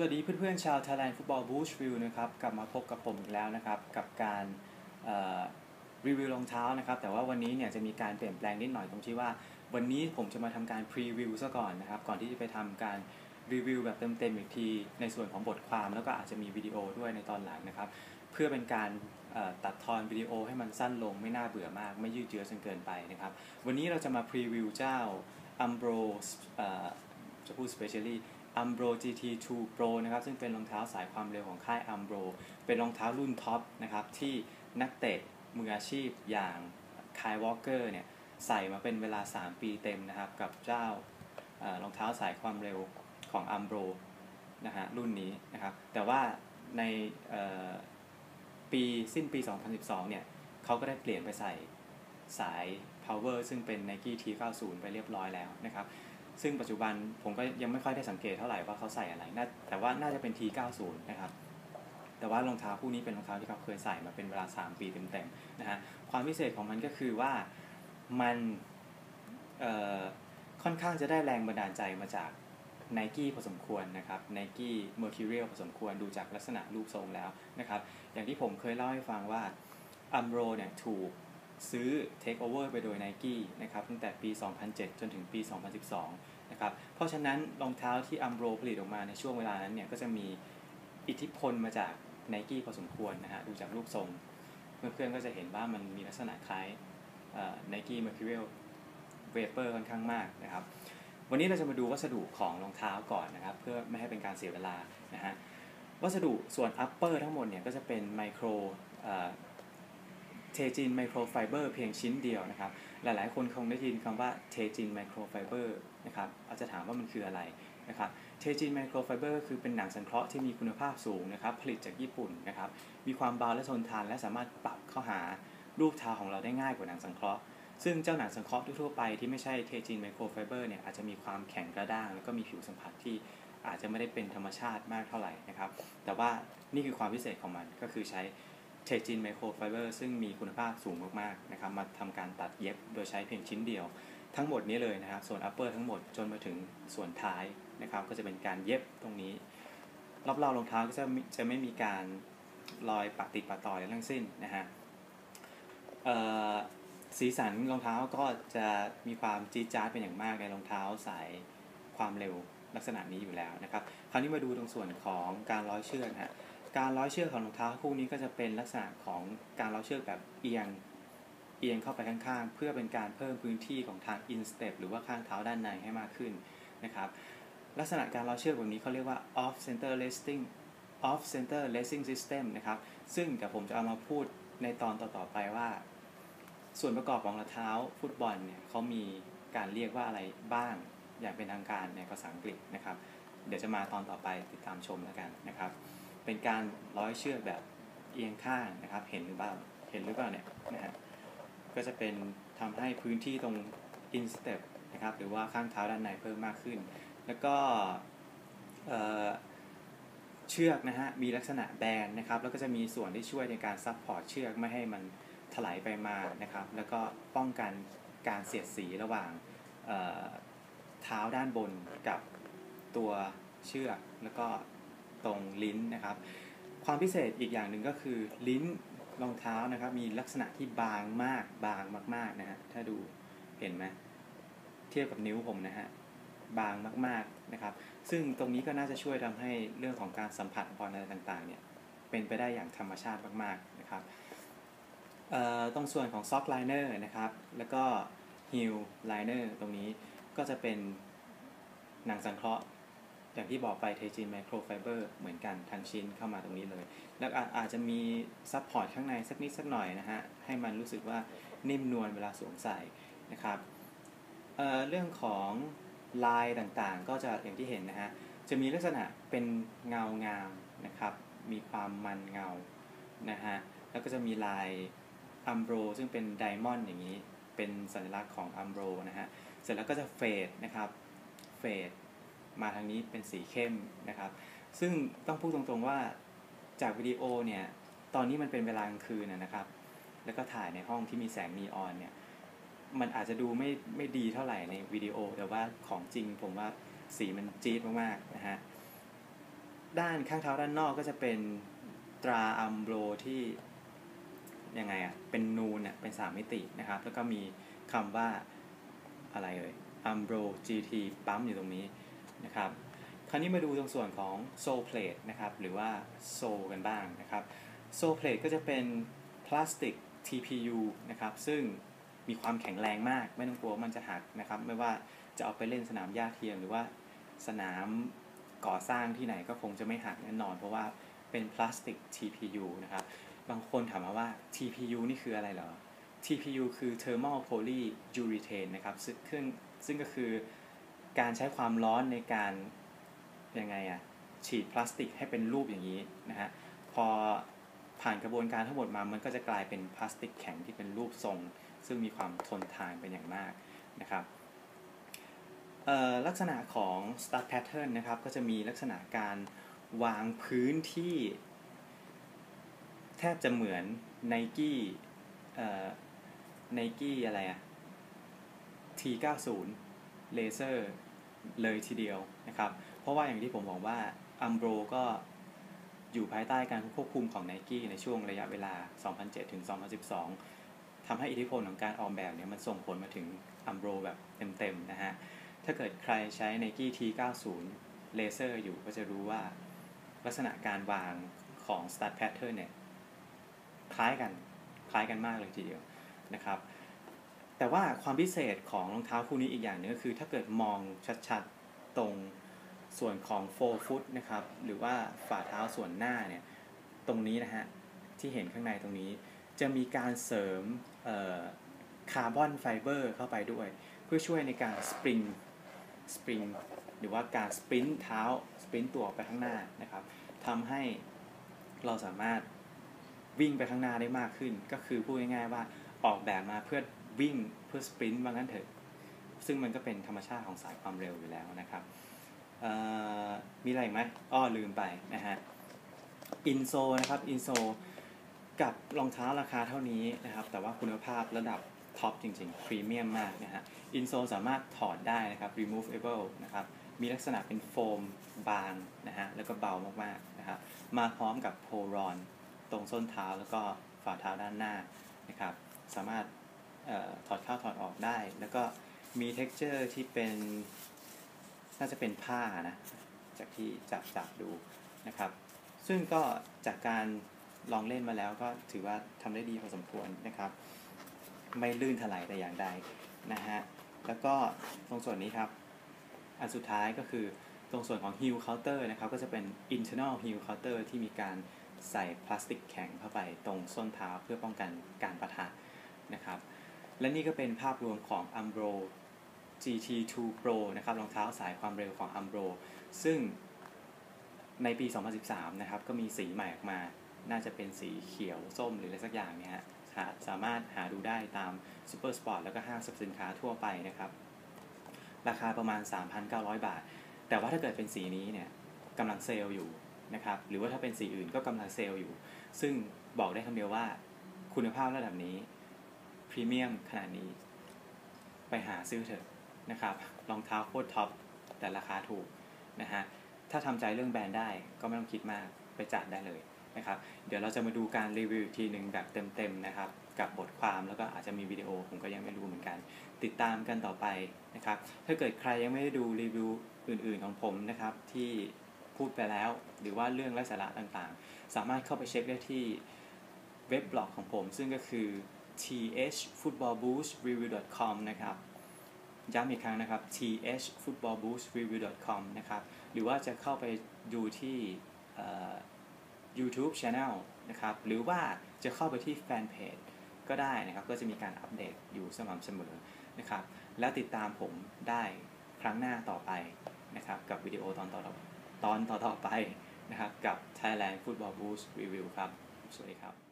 วัสดีเพื่อนๆชาว Thailand Football Boost View นะครับกลับมาพบกับผมอีกแล้วนะครับ กับการรีวิวรองเท้านะครับ แต่ว่าวันนี้เนี่ยจะมีการเปลี่ยนแปลงนิดหน่อยตรงที่ว่า วันนี้ผมจะมาทำการพรีวิวซะก่อนนะครับ ก่อนที่จะไปทำการรีวิวแบบเต็มๆอีกที ในส่วนของบทความแล้วก็อาจจะมีวิดีโอด้วยในตอนหลังนะครับ เพื่อเป็นการตัดทอนวิดีโอให้มันสั้นลงไม่น่าเบื่อมาก ไม่ยืดเยื้อจนเกินไปนะครับ วันนี้เราจะมาพรีวิวเจ้า Umbro จะพูด specially Umbro GT2 Pro นะครับซึ่งเป็นรองเท้าสายความเร็วของค่าย Umbro เป็นรองเท้ารุ่นท็อปนะครับที่นักเตะมืออาชีพอย่างคายวอลเกอร์เนี่ยใส่มาเป็นเวลา 3 ปีเต็มนะครับกับเจ้ารองเท้าสายความเร็วของ Umbro นะฮะรุ่นนี้นะครับแต่ว่าในปีสิ้นปี 2012 เนี่ยเขาก็ได้เปลี่ยนไปใส่สาย Power ซึ่งเป็น Nike T90 ไปเรียบร้อยแล้วนะครับ ซึ่งปัจจุบันผมก็ยังไม่ค่อยได้สังเกตเท่าไหร่ว่าเขาใส่อะไรน่าแต่ว่าน่าจะเป็น T90 นะครับแต่ว่ารองเท้าคู่นี้เป็นรองเท้าที่เขาเคยใส่มาเป็นเวลา 3 ปีเต็มๆนะฮะความพิเศษของมันก็คือว่ามันค่อนข้างจะได้แรงบันดาลใจมาจาก n i กี้พอสมควรนะครับ n i กี้ Mercurial พอสมควรดูจากลักษณะรูปทรงแล้วนะครับ อย่างที่ผมเคยเล่าให้ฟังว่า Umbro เนี่ยถูก ซื้อ take over ไปโดย Nike นะครับตั้งแต่ปี 2007 จนถึงปี 2012 นะครับ เพราะฉะนั้นรองเท้าที่ Umbro ผลิตออกมาในช่วงเวลานั้นเนี่ยก็จะมีอิทธิพลมาจาก Nike พอสมควรนะฮะดูจากรูปทรง เพื่อนๆก็จะเห็นว่ามันมีลักษณะคล้าย Nike Mercurial Vapor ค่อนข้างมากนะครับ วันนี้เราจะมาดูวัสดุของรองเท้าก่อนนะครับ เพื่อไม่ให้เป็นการเสียเวลานะฮะวัสดุส่วน upper ทั้งหมดเนี่ยก็จะเป็นไมโคร เทจินไมโครไฟเบอร์เพียงชิ้นเดียวนะครับ หลายๆ คนคงได้ยินคำว่าเทจินไมโครไฟเบอร์นะครับอาจจะถามว่ามันคืออะไรนะครับเทจินไมโครไฟเบอร์คือเป็นหนังสังเคราะห์ที่มีคุณภาพสูงนะครับ ผลิตจากญี่ปุ่นนะครับ มีความเบาและทนทานและสามารถปรับเข้าหารูปทาของเราได้ง่ายกว่าหนังสังเคราะห์ ซึ่งเจ้าหนังสังเคราะห์ทั่วไปที่ไม่ใช่เทจินไมโครไฟเบอร์เนี่ยอาจจะมีความแข็งกระด้าง แล้วก็มีผิวสัมผัสที่อาจจะไม่ได้เป็นธรรมชาติมากเท่าไหร่นะครับ แต่ว่านี่คือความพิเศษของมันก็คือใช้ เทจินไมโครไฟเบอร์ซึ่งมีคุณภาพสูงมากๆนะครับมาทำการตัดเย็บโดยใช้เพียงชิ้นเดียว ทั้งหมดนี้เลยนะครับ ส่วน upper ทั้งหมดจนมาถึงส่วนท้ายนะครับ ก็จะเป็นการเย็บตรงนี้รอบๆรองเท้าก็จะจะไม่มีการรอยปะติดปะต่อยทั้งสิ้นนะฮะสีสันรองเท้าก็จะมีความจี๊ดจ๊าดเป็นอย่างมากในรองเท้าสายความเร็วลักษณะนี้อยู่แล้วนะครับ คราวนี้มาดูตรงส่วนของการร้อยเชือกฮะ การร้อยเชือกของรองเท้าคู่นี้ก็จะเป็นลักษณะของการร้อยเชือกแบบเอียงเอียงเข้าไปข้างๆ เพื่อเป็นการเพิ่มพื้นที่ของทาง instep หรือว่าข้างเท้าด้านในให้มากขึ้นนะครับ ลักษณะการร้อยเชือกแบบนี้เขาเรียกว่า off center resting off center lacing system นะครับ ซึ่งเดี๋ยวผมจะเอามาพูดในตอนต่อๆไปว่า ส่วนประกอบของรองเท้าฟุตบอลเนี่ยเขามีการเรียกว่าอะไรบ้างอย่างเป็นทางการในภาษาอังกฤษนะครับ เดี๋ยวจะมาตอนต่อไปติดตามชมแล้วกันนะครับ เป็นการร้อยเชือกแบบเอียงข้างนะครับ เห็นหรือเปล่าเห็นหรือเปล่าเนี่ยนะฮะก็จะเป็นทำให้พื้นที่ตรง instep นะครับหรือว่าข้างเท้าด้านในเพิ่มมากขึ้น แล้วก็เชือกนะฮะมีลักษณะแบนนะครับ แล้วก็จะมีส่วนที่ช่วยในการซับพอร์ตเชือกไม่ให้มันถลายไปมานะครับ แล้วก็ป้องกันการเสียดสีระหว่างเท้าด้านบนกับตัวเชือกแล้วก็ ตรงลิ้นนะครับ ความพิเศษอีกอย่างหนึ่งก็คือลิ้นรองเท้านะครับมีลักษณะที่บางมากบางมากๆนะฮะถ้าดูเห็นไหมเทียบกับนิ้วผมนะฮะบางมากๆนะครับ ซึ่งตรงนี้ก็น่าจะช่วยทำให้เรื่องของการสัมผัสบอลอะไรต่างๆเนี่ยเป็นไปได้อย่างธรรมชาติมากๆนะครับตรงส่วนของซ็อกไลเนอร์นะครับแล้วก็ฮิลไลเนอร์ตรงนี้ก็จะเป็นหนังสังเคราะห์ อย่างที่บอกไปเทจินไมโครไฟเบอร์เหมือนกันทั้งชิ้นเข้ามาตรงนี้เลย แล้วอาจจะมีซับพอร์ตข้างในสักนิดสักหน่อยนะฮะ ให้มันรู้สึกว่านิ่มนวลเวลาสวมใส่นะครับเเรื่องของลายต่างๆ ก็จะอย่างที่เห็นนะฮะ จะมีลักษณะเป็นเงางามนะครับ มีความมันเงานะฮะ แล้วก็จะมีลายอัมโบรซึ่งเป็นไดมอนด์อย่างนี้ เป็นสัญลักษณ์ของอัมโบรนะฮะ เสร็จแล้วก็จะเฟดนะครับ เฟด มาทางนี้เป็นสีเข้มนะครับ ซึ่งต้องพูดตรงๆว่าจากวิดีโอเนี่ยตอนนี้มันเป็นเวลากลางคืนนะครับ แล้วก็ถ่ายในห้องที่มีแสงนีออนเนี่ยมันอาจจะดูไม่ไม่ดีเท่าไหร่ในวิดีโอ แต่ว่าของจริงผมว่าสีมันจี๊ดมากๆนะฮะด้านข้างเท้าด้านนอกก็จะเป็นตราอัมโบรที่ยังไงอะเป็นนูนเนี่ยเป็นสามมิตินะครับ แล้วก็มีคำว่าอะไรเอ่ยอัมโบร GT ปั๊มอยู่ตรงนี้ นะครับ คราวนี้มาดูตรงส่วนของโซลเพลทนะครับหรือว่าโซกันบ้างนะครับโซเพลทก็จะเป็นพลาสติก TPU นะครับซึ่งมีความแข็งแรงมาก ไม่ต้องกลัวมันจะหักนะครับ ไม่ว่าจะเอาไปเล่นสนามหญ้าเทียมหรือว่าสนามก่อสร้างที่ไหนก็คงจะไม่หักแน่นอน เพราะว่าเป็นพลาสติก TPU นะครับ บางคนถามมาว่า TPU นี่คืออะไรเหรอ TPU คือ thermal polyurethane นะครับซึ่งซึ่งก็คือ การใช้ความร้อนในการยังไงอะฉีดพลาสติกให้เป็นรูปอย่างนี้นะฮะพอผ่านกระบวนการทั้งหมดมามันก็จะกลายเป็นพลาสติกแข็งที่เป็นรูปทรง ซึ่งมีความทนทานเป็นอย่างมากนะครับลักษณะของ start pattern นะครับก็จะมีลักษณะการวางพื้นที่ แทบจะเหมือน Nike เอ่อ Nike อะไรอะ T90 Laser เลยทีเดียวนะครับ เพราะว่าอย่างที่ผมบอกว่า Umbro ก็อยู่ภายใต้การควบคุมของ Nike ในช่วงระยะเวลา 2007 ถึง 2012 ทำให้อิทธิพลของการออกแบบเนี่ยมันส่งผลมาถึง Umbro แบบเต็มๆนะฮะ ถ้าเกิดใครใช้ Nike T90 Laser อยู่ก็จะรู้ว่าลักษณะการวางของ Start Pattern เนี่ย คล้ายกัน คล้ายกันมากเลยทีเดียวนะครับ แต่ว่าความพิเศษของรองเท้าคู่นี้อีกอย่างหนึงก็คือถ้าเกิดมองชัดๆตรงส่วนของ forefoot นะครับหรือว่าฝ่าเท้าส่วนหน้าเนี่ยตรงนี้นะฮะที่เห็นข้างในตรงนี้ จะมีการเสริมคาร์บอนไฟเบอร์เข้าไปด้วย เพื่อช่วยในการสปริงสปริงหรือว่าการสปรินต์เท้าสปรินต์ตัวไปข้างหน้านะครับทำให้เราสามารถวิ่งไปข้างหน้าได้มากขึ้น ก็คือพูดง่ายๆว่าออกแบบมาเพื่อ วิ่งเพื่อสปรินต์ว่างั้นเถอะ ซึ่งมันก็เป็นธรรมชาติของสายความเร็วอยู่แล้วนะครับมีอะไรไหมอ้อลืมไปนะฮะอินโซนะครับอินโซกับรองเท้าราคาเท่านี้นะครับ แต่ว่าคุณภาพระดับท็อปจริงๆ พรีเมียมมากนะฮะอินโซสามารถถอดได้นะครับ removable นะครับ มีลักษณะเป็นโฟมบางนะฮะ แล้วก็เบามากๆนะครับ มาพร้อมกับโพรอน ตรงส้นเท้าแล้วก็ฝ่าเท้าด้านหน้านะครับ สามารถ ถอดเข้าถอดออกได้ แล้วก็มี texture ที่เป็นน่าจะเป็นผ้านะ จากที่จับจับดูนะครับ ซึ่งก็จากการลองเล่นมาแล้วก็ถือว่าทำได้ดีพอสมควรนะครับ ไม่ลื่นถลายแต่อย่างใดนะฮะ แล้วก็ตรงส่วนนี้ครับ อันสุดท้ายก็คือตรงส่วนของ heel counter นะครับ ก็จะเป็น internal heel counter ที่มีการใส่พลาสติกแข็งเข้าไปตรงส้นเท้าเพื่อป้องกันการประทะนะครับ และนี่ก็เป็นภาพรวมของ Umbro GT2 Pro นะครับรองเท้าสายความเร็วของ Umbro ซึ่งในปี 2013 นะครับ ก็มีสีใหม่ออกมา น่าจะเป็นสีเขียวส้มหรืออะไรสักอย่างเนี่ยฮะสามารถหาดูได้ตาม Super Sport แล้วก็ห้างสรรพสินค้าทั่วไปนะครับ ราคาประมาณ 3,900 บาท แต่ว่าถ้าเกิดเป็นสีนี้เนี่ยกำลังเซลล์อยู่นะครับ หรือว่าถ้าเป็นสีอื่นก็กำลังเซลล์อยู่ ซึ่งบอกได้คำเดียวว่าคุณภาพระดับนี้ พรีเมียมขนาดนี้ ไปหาซื้อเถอะนะครับรองเท้าโคตรท็อปแต่ราคาถูกนะฮะถ้าทำใจเรื่องแบรนด์ได้ก็ไม่ต้องคิดมากไปจัดได้เลยนะครับ เดี๋ยวเราจะมาดูการรีวิวทีหนึ่งแบบเต็มๆนะครับ กับบทความแล้วก็อาจจะมีวิดีโอผมก็ยังไม่รู้เหมือนกัน ติดตามกันต่อไปนะครับ ถ้าเกิดใครยังไม่ได้ดูรีวิวอื่นๆของผมนะครับ ที่พูดไปแล้ว หรือว่าเรื่องไร้สาระต่างๆ สามารถเข้าไปเช็คได้ที่เว็บบล็อกของผม ซึ่งก็คือ thfootballboostReview.com นะครับย้ำอีกครั้งนะครับ thfootballboostReview.com นะครับหรือว่าจะเข้าไปดูที่ YouTube Channel นะครับหรือว่าจะเข้าไปที่แฟนเพจก็ได้นะครับ ก็จะมีการอัปเดตอยู่สม่ำเสมอนะครับ และติดตามผมได้ครั้งหน้าต่อไปนะครับ กับวิดีโอตอนต่อตอนต่อๆไปนะครับ กับ Thailand Football Boost Review ครับ สวัสดีครับ